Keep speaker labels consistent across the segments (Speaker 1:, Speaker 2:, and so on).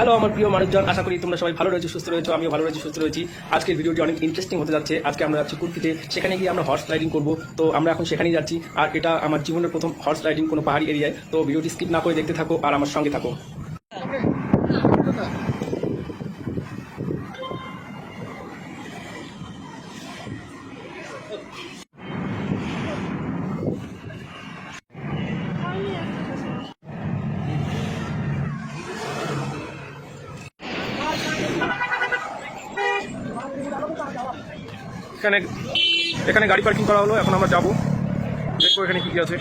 Speaker 1: Hello আমার প্রিয় মানুষজন, আশা করি তোমরা সবাই ভালো রয়েছে, সুস্থ রয়েছে, আমিও ভালো রয়েছি, সুস্থ রয়েছি। আজকের ভিডিওটি অনেক ইন্টারেস্টিং হতে যাচ্ছে। আজকে আমরা যাচ্ছি কুর্তিতে, সেখানে গিয়ে আমরা হর্স রাইডিং করব। তো আমরা এখন সেখানেই যাচ্ছি, আর এটা আমার জীবনের প্রথম হর্স রাইডিং কোনো পাহাড়ি এরিয়ায়। তো ভিডিওটি স্কিপ না করে দেখতে থাকো, আর আমার সঙ্গে থাকো। এখানে এখানে গাড়ি পার্কিং করা হলো এখন আমরা যাবো দেখবো এখানে কি কি আছে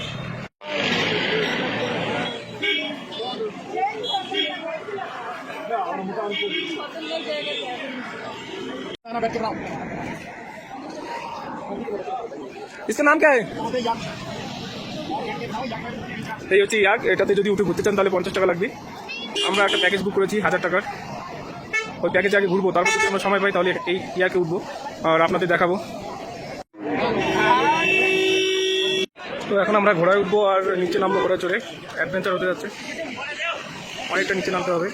Speaker 1: इसका नाम क्या है এই হচ্ছে ইয়াক এটাতে যদি উঠে ঘুরতে চান তাহলে পঞ্চাশ টাকা লাগবে আমরা একটা প্যাকেজ বুক করেছি হাজার টাকার ওই প্যাকেজে আগে ঘুরবো, তারপর যদি আমরা সময় পাই তাহলে এই ইয়াকে উঠবো, আর আপনাদের দেখাবো। তো এখন আমরা ঘোড়ায় উঠবো আর নিচে নামবো ঘোড়া চড়ে অ্যাডভেঞ্চার হতে যাচ্ছে। অনেকটা নিচে নামতে হবে।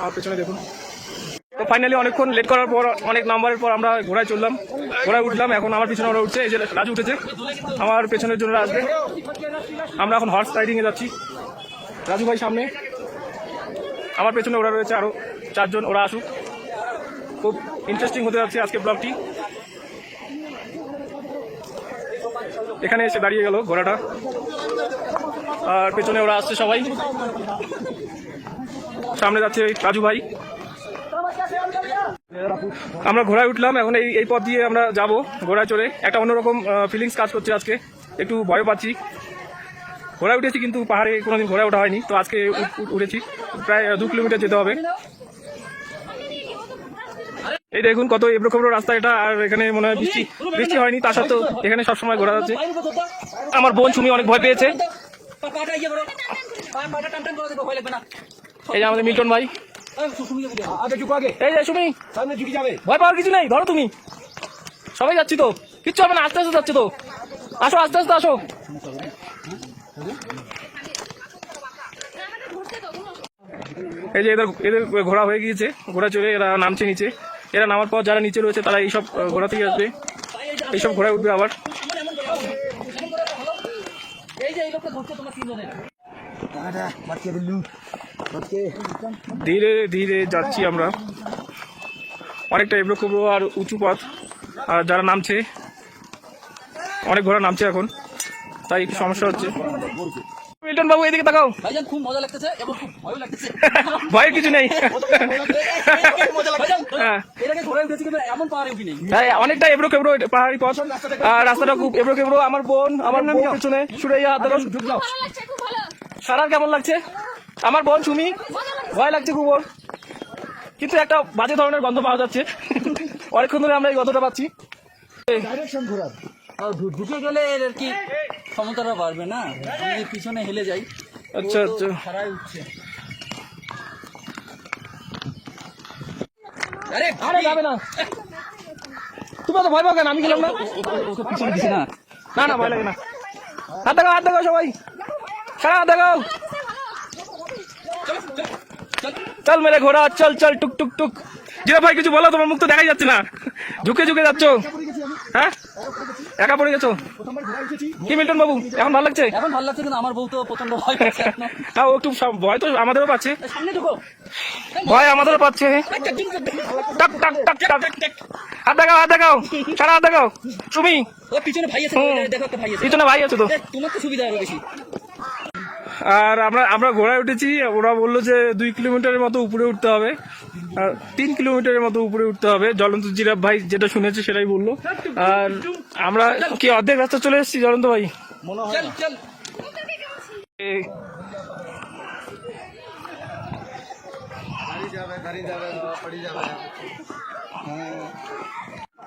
Speaker 1: আমার পেছনে দেখুন। তো ফাইনালি অনেকক্ষণ লেট করার পর, অনেক নাম্বারের পর আমরা ঘোড়ায় চললাম ঘোড়ায় উঠলাম, এখন আমার পিছনে ওরা উঠছে, এই যে রাজু উঠেছে। আমার পেছনের জন্য আসবে। আমরা এখন হর্স রাইডিংয়ে যাচ্ছি। রাজু ভাই সামনে। আমার পেছনে ওরা রয়েছে আরও চারজন ওরা আসুক। খুব ইন্টারেস্টিং হতে যাচ্ছে আজকে ব্লগটি এখানে এসে দাঁড়িয়ে গেল ঘোড়াটা। আর পেছনে ওরা আসছে সবাই। সামনে যাচ্ছে রাজু ভাই। আমরা ঘোড়ায় উঠলাম, এখন এই এই পথ দিয়ে আমরা যাব ঘোড়ায় চড়ে। একটা অন্যরকম ফিলিংস কাজ করছে আজকে। একটু ভয় পাচ্ছি। ঘোড়ায় উঠেছি কিন্তু পাহাড়ে কোনোদিন ঘোড়ায় ওঠা হয়নি, তো আজকে উঠ- উঠ- উঠেছি। প্রায় দু কিলোমিটার যেতে হবে। এই দেখুন কত এবড়ো খবড়ো রাস্তা এটা, আর এখানে মনে হয় বৃষ্টি বৃষ্টি হয়নি, তা সত্ত্বেও এখানে সবসময় ঘোরা যাচ্ছে। আমার বোন সুমি অনেক ভয় পেয়েছে। এই যে আমাদের মিল্টন ভাই। ভয় পাওয়ার কিছু নেই, ধরো তুমি। সবাই যাচ্ছি তো, কিচ্ছু হবে না, আস্তে আস্তে যাচ্ছে তো। আসো, আস্তে আস্তে আসো। এই যে এদের এদের ঘোড়া হয়ে গিয়েছে, ঘোড়া চলে এরা নামছে নিচে। এরা নামার পর যারা নিচে রয়েছে, তারা এইসব ঘোড়াতেই আসবে। এইসব ঘোড়ায় উঠবে আবার। ধীরে ধীরে যাচ্ছি আমরা। অনেকটা এবড়ো খেবড়ো আর উঁচু পথ, আর যারা নামছে অনেক ঘোড়া নামছে এখন। তাই একটু সমস্যা হচ্ছে। মিল্টন বাবু এদিকে তাকাও।
Speaker 2: ভাইজান খুব মজা লাগতেছে এবং খুব ভয় লাগতেছে।
Speaker 1: কিছু নেই। হ্যাঁ।
Speaker 2: এর আগে ঘোড়ায় উঠেছি কিন্তু এমন পাহাড়ে উঠি নেই
Speaker 1: তাই অনেকটা এবড়ো খেবড়ো পাহাড়ি পথ। আর রাস্তাটা খুব এবড়ো খেবড়ো। আমার বোন আমার বোন পেছনে সুরাইয়া হাত ধরো।
Speaker 3: ভালো লাগছে খুব ভালো
Speaker 1: সারার কেমন লাগছে? আমার বোন সুমি ভয় লাগছে খুব ওর। কিন্তু একটা বাজে ধরনের গন্ধ পাওয়া যাচ্ছে। অনেকক্ষণ ধরে আমরা এই গন্ধটা পাচ্ছি।
Speaker 4: ডাইরেকশন ঘোরার।
Speaker 2: ঢুকে গেলে এর আর কি ক্ষমতাটা বাড়বে না? আমি পিছনে হেলে যাই।
Speaker 1: আচ্ছা আচ্ছা।
Speaker 2: খাড়ায় উঠছে। আরে
Speaker 1: আরে যাবে না। তুমি তো ভয় পাও কেন? আমি গেলাম না
Speaker 2: ওকে পিছনে দিছে না।
Speaker 1: না না ভয় লাগে না। হাত দেখাও হাত দেখাও সবাই। সারা হাত দেখাও। চল মেরে ঘোড়া চল চল টুক টুক টুক। জিরা ভাই কিছু বলো? তোমার মুখ তো দেখাই যাচ্ছে না। ঝুঁকে ঝুঁকে যাচ্ছ। হ্যাঁ? একা পড়ে গেছো? কি মিল্টন বাবু এখন ভালো লাগছে?
Speaker 2: এখন ভালো লাগছে কিন্তু আমার বউ তো প্রচণ্ড ভয় পাচ্ছে এখনও।
Speaker 1: হ্যাঁ ও একটু ভয় তো আমাদেরও পাচ্ছে।
Speaker 2: সামনে ঢুকো।
Speaker 1: ভয় আমাদেরও পাচ্ছে। টাক টাক টাক। টাক হাত দেখাও হাত দেখাও। সারা হাত দেখাও। তুমি
Speaker 2: ও পিছনে ভাই আছে। দেখো একটা ভাই আছে।
Speaker 1: পিছনে ভাই আছে তো।
Speaker 2: তোমার তো সুবিধা হবে বেশি।
Speaker 1: আর আমরা আমরা ঘোড়ায় উঠেছি ওরা বলল যে দুই কিলোমিটারের মতো উপরে উঠতে হবে। আর তিন কিলোমিটারের মতো উপরে উঠতে হবে। জ্বলন্ত জিরাফ ভাই যেটা শুনেছে সেটাই বলল। আর আমরা কি অর্ধেক রাস্তা চলে এসেছি জ্বলন্ত ভাই?
Speaker 2: চল চল।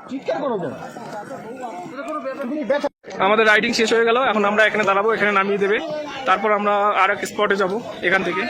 Speaker 4: চিৎকার করো
Speaker 1: আমাদের রাইডিং শেষ হয়ে গেল। এখন আমরা এখানে দাঁড়াবো, এখানে নামিয়ে দেবে। তারপর আমরা আর এক স্পটে যাব, এখান থেকে।